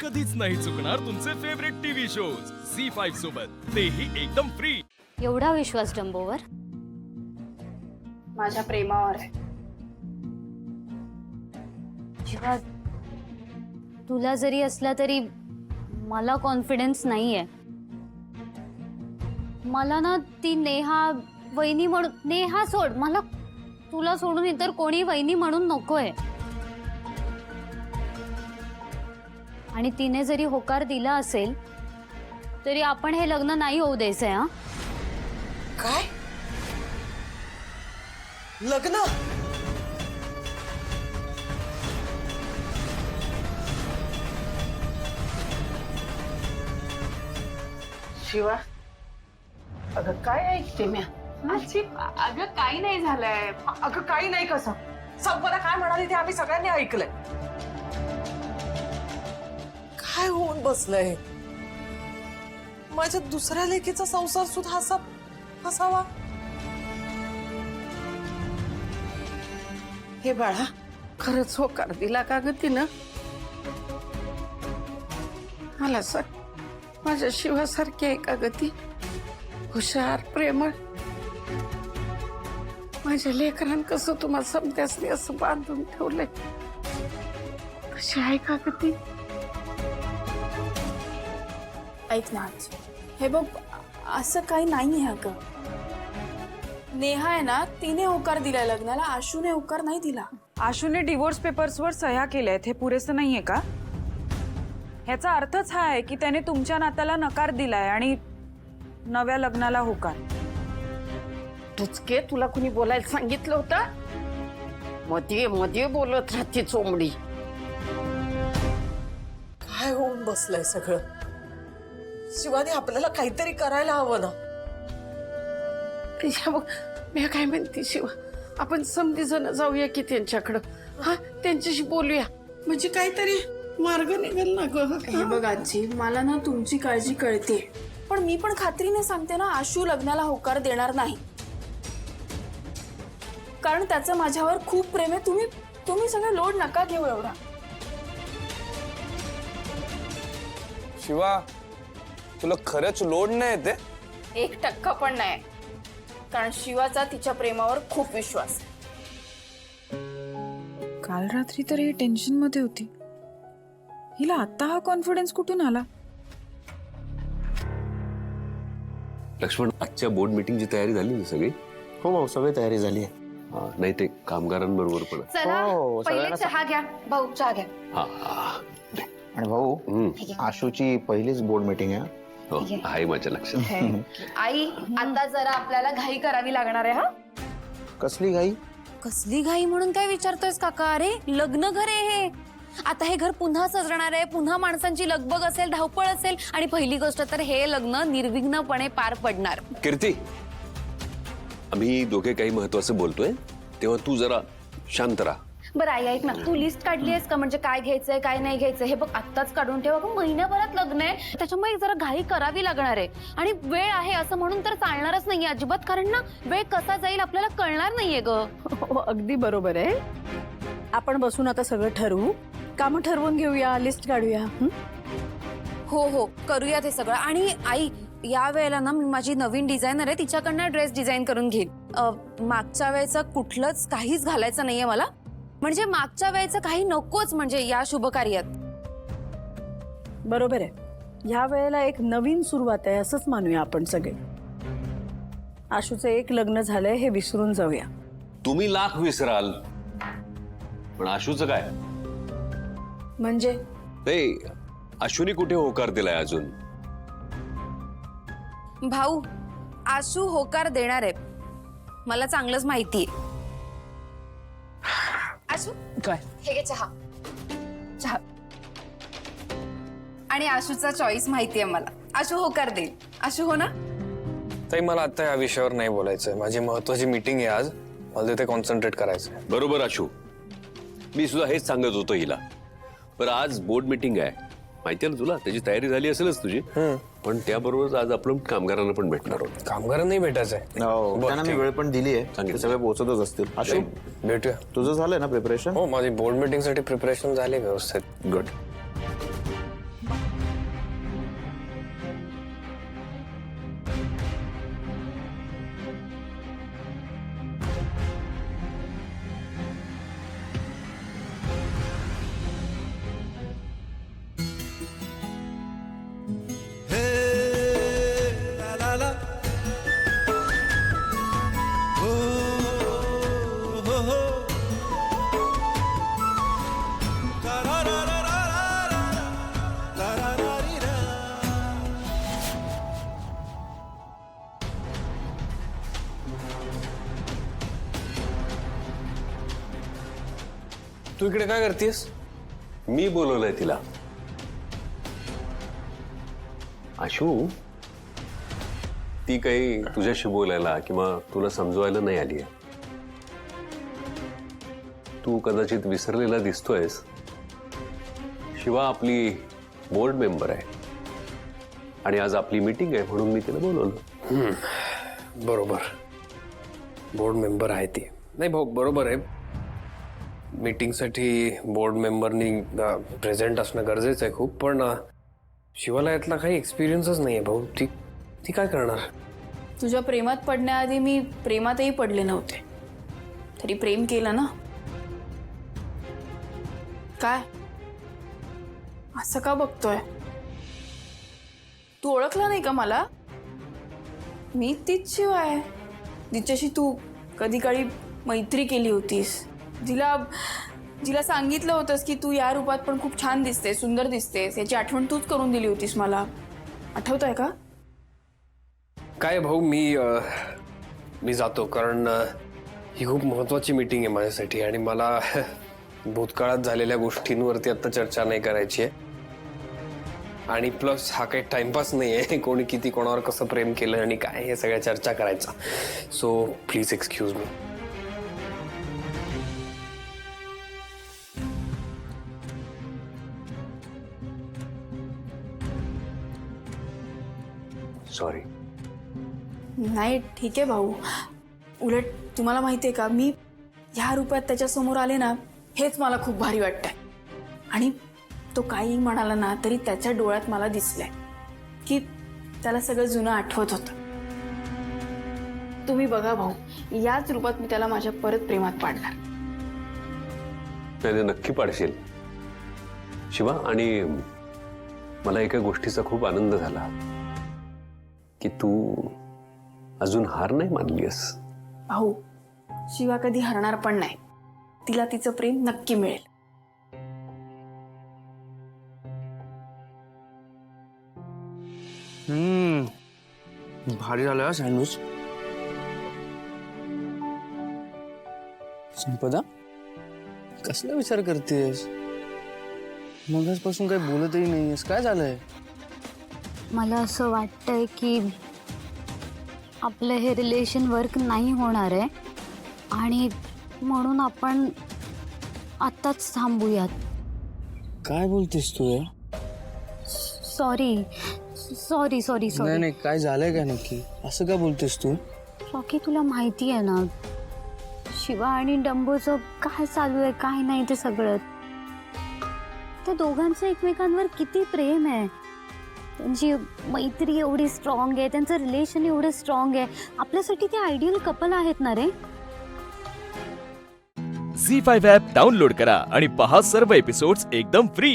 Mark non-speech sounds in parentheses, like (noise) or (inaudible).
कधीच नाही चुकणार तुमचे favourite TV shows Zee five सोबत. तेही एकदम फ्री एवढा विश्वास डंबोवर? माझ्या प्रेमावर आहे. जेव्हा तुला जरी असला तरी मला कॉन्फिडन्स नाहीये. मला ना ती नेहा वहिनी म्हणून नेहा सोड मला तुला सोडून इतर कोणी वहिनी म्हणून नकोय. आणि तिने जरी होकार दिला असेल तरी आपण हे लग्न नाही होऊ द्यायचंय हा? काय? लग्न? शिवा अगं काय ऐकते मी आजी अगं काही नाही झालंय. अगं काही नाही कसं? संपदा काय म्हणाली ते आम्ही सगळ्यांनी ऐकलंय. काय होऊन बसलंय? माझ्या दुसऱ्या लेखीचा संसार सुद्धा असा असावा. हे बाळा खरंच होकार दिला का ग तिनं? मला सर माझ्या शिवासारखी आहे का गती हुशार प्रेमळ. माझ्या लेकरान कसं तुम्हाला समजासनी असं बांधून ठेवलंय? कशी आहे का ग ती? ऐक ना आजी. हे बघ असं काही नाही आहे अगं. नेहा आहे ना तिने होकार दिलाय लग्नाला आशूने होकार नाही दिला. आशूने डिवोर्स पेपर्सवर सह्या केल्या आहेत हे पुरेसं नाहीये का? ह्याचा अर्थच हा आहे की त्याने तुमच्या नात्याला नकार दिलाय आणि नव्या लग्नाला होकार. टुचके तुला कुणी बोलायला सांगितलं होतं? मध्ये मध्ये बोलत राहते चोंबडी काय होऊन बसलंय सगळं? शिवानी आपल्याला काहीतरी करायला हवं ना. तिच्या मी काय म्हणते शिवा? आपण समधी जण जाऊया की त्यांच्याकडं. हा त्यांच्याशी बोलूया. म्हणजे काहीतरी मार्ग निघेल ना हे ग बघ आजी मला ना तुमची काळजी कळते. पण मी पण खात्रीने सांगते ना आशू लग्नाला होकार देणार नाही. कारण त्याचं माझ्यावर खूप प्रेम आहे. तुम्ही तुम्ही सगळं लोड नका घेऊ एवढा. शिवा तुला खरंच लोड नाही येते? एक टक्का पण नाही. कारण शिवाचा तिच्या प्रेमावर खूप विश्वास. आहे काल रात्री तर ही टेन्शनमध्ये होती. हिला आता हा कॉन्फिडन्स कुठून आला? लक्ष्मण आजच्या बोर्ड मीटिंगची तयारी झाली ना सगळी? हो भाऊ सगळी तयारी झाली आहे. हा, नाही ते कामगारांबरोबर पण. चला हो, पहिले सगळ्यांना चहा घ्या भाऊ चहा घ्या. हा हा. आणि भाऊ हम्म. आशूची पहिलीच बोर्ड मीटिंग आहे. हो, आहे. माझ्या लक्षात. आई आता जरा आपल्याला घाई करावी लागणार आहे हा? कसली घाई? कसली घाई म्हणून काय विचारतोयस काका? अरे लग्न घर आहे हे. आता हे घर पुन्हा सजणार आहे पुन्हा माणसांची लगबग असेल धावपळ असेल आणि पहिली गोष्ट तर हे लग्न निर्विघ्नपणे पार पडणार. कीर्ती आम्ही दोघे काही महत्वाचं बोलतोय तेव्हा तू जरा शांत राहा. बरं आई ऐक ना. तू लिस्ट काढली आहेस का? म्हणजे काय घ्यायचंय काय नाही घ्यायचं हे बघ आत्ताच काढून ठेव. अगं महिन्याभरात लग्न आहे. त्याच्यामुळे जरा घाई करावी लागणार आहे. आणि वेळ आहे असं म्हणून तर चालणारच नाहीये अजिबात. कारण ना वेळ कसा जाईल आपल्याला कळणार नाहीये ग. हो अगदी बरोबर आहे. आपण बसून आता सगळं ठरवू. काम ठरवून घेऊया लिस्ट काढूया. हं? हो हो करूया ते सगळं. आणि आई या वेळेला ना मी माझी नवीन डिझायनर आहे. तिच्याकडनं ड्रेस डिझाईन करून घेईन. अ, मागच्या वेळेचं कुठलंच काहीच घालायचं नाहीये मला. म्हणजे मागच्या वेळेचं काही नकोच म्हणजे या शुभ कार्यात. बरोबर आहे. ह्या वेळेला एक नवीन सुरुवात आहे असंच मानूया आपण सगळे. आशूचं एक लग्न झालंय हे विसरून जाऊया. तुम्ही लाख विसराल. पण आशूचं काय? म्हणजे? नाही अश्विनी कुठे होकार दिलाय अजून? भाऊ आशू होकार देणार आहे. मला चांगलंच माहिती आशू काय? हे घे चहा. चहा. आणि आशूचा चॉईस माहिती आहे मला. आशू होकार देईल. आशू हो ना? ताई मला आता या विषयावर नाही बोलायचंय. माझी महत्वाची मीटिंग आहे आज. मला तिथे कॉन्सन्ट्रेट करायचंय. बरोबर आशू. मी सुद्धा हेच सांगत होतो हिला. बरं आज बोर्ड मीटिंग आहे. माहिती आहे ना तुला? त्याची तयारी झाली असेलच तुझी. पण त्याबरोबरच आज आपण कामगारांना पण भेटणार आहोत. कामगारांनाही भेटायचंय हो, बरं, त्यांना मी. वेळ पण दिली आहे. ते सगळे पोहोचतच असतील. आशू भेटूया. तुझं झालंय ना प्रिपरेशन हो माझी बोर्ड मीटिंगसाठी प्रिपरेशन झाली व्यवस्थित. गुड तू इकडे काय करतेस? मी बोलवलंय तिला. आशू ती काही तुझ्याशी बोलायला किंवा तुला समजवायला नाही आली आहे तू कदाचित विसरलेला दिसतोयस. शिवा आपली बोर्ड मेंबर आहे. आणि आज आपली मीटिंग आहे म्हणून मी तिला बोलवलं. बरोबर. बोर्ड मेंबर आहे ती. नाही भाऊ बरोबर आहे. मीटिंगसाठी बोर्ड मेंबरनी प्रेझेंट असणं गरजेचं आहे खूप पण शिवालयातला शिवाला यातला काही एक्सपिरियन्सच नाही आहे भाऊ. ती ती काय करणार? तुझ्या प्रेमात पडण्याआधी मी प्रेमातही पडले नव्हते. तरी प्रेम केलं ना? काय? असं का बघतोय? तू ओळखला नाही का मला? मी तीच शिवाय. तिच्याशी तू कधी काळी मैत्री केली होतीस. जिला जिला सांगितलं होतंस की तू या रूपात पण खूप छान दिसते सुंदर दिसतेस. याची आठवण तूच करून दिली होतीस मला. आठवत आहे का? काय भाऊ मी अ, मी जातो कारण अ, ही खूप महत्वाची मीटिंग आहे माझ्यासाठी आणि मला (laughs) भूतकाळात झालेल्या गोष्टींवरती आता चर्चा नाही करायची आहे. आणि प्लस हा काही टाइमपास नाही आहे. (laughs) कोणी किती कोणावर कसं प्रेम केलं आणि काय हे सगळ्या चर्चा करायचा. So please excuse me sorry नाही ठीक आहे भाऊ. उलट तुम्हाला माहिती आहे का मी ह्या रूपात त्याच्यासमोर आले ना हेच मला खूप भारी वाटतंय. आणि तो काही म्हणाला ना तरी त्याच्या डोळ्यात मला दिसलंय की त्याला सगळं जुनं आठवत होतं. तुम्ही बघा भाऊ याच रूपात मी त्याला माझ्या परत प्रेमात पाडणार. त्याने नक्की पाडशील. शिवा आणि मला एका गोष्टीचा खूप आनंद झाला. की तू अजून हार नाही मानलीस भाऊ शिवा कधी हरणार पण नाही. तिला तिचं प्रेम नक्की मिळेल. हम्म भारी झालं सँडविच संपदा कसला विचार करतेस? मगाचपासून काही बोलतही नाहीयेस. काय झालंय? मला असं वाटतंय की आपलं हे रिलेशन वर्क नाही होणार आहे. आणि म्हणून आपण आत्ताच थांबूयात. काय बोलतेस तू सॉरी सॉरी सॉरी नाही सॉरी नाही काय झालंय काय नक्की? असं का बोलतेस तू? रॉकी तुला माहिती आहे ना शिवा आणि डंबोचं काय चालू आहे काय नाही ते सगळं. त्या दोघांचं एकमेकांवर किती प्रेम आहे. त्यांची मैत्री एवढी स्ट्रॉंग आहे त्यांचं रिलेशन एवढं स्ट्रॉंग आहे. आपल्यासाठी ते आयडियल कपल आहेत ना रे? झी फाईव्ह ॲप डाउनलोड करा आणि पहा सर्व एपिसोड्स एकदम फ्री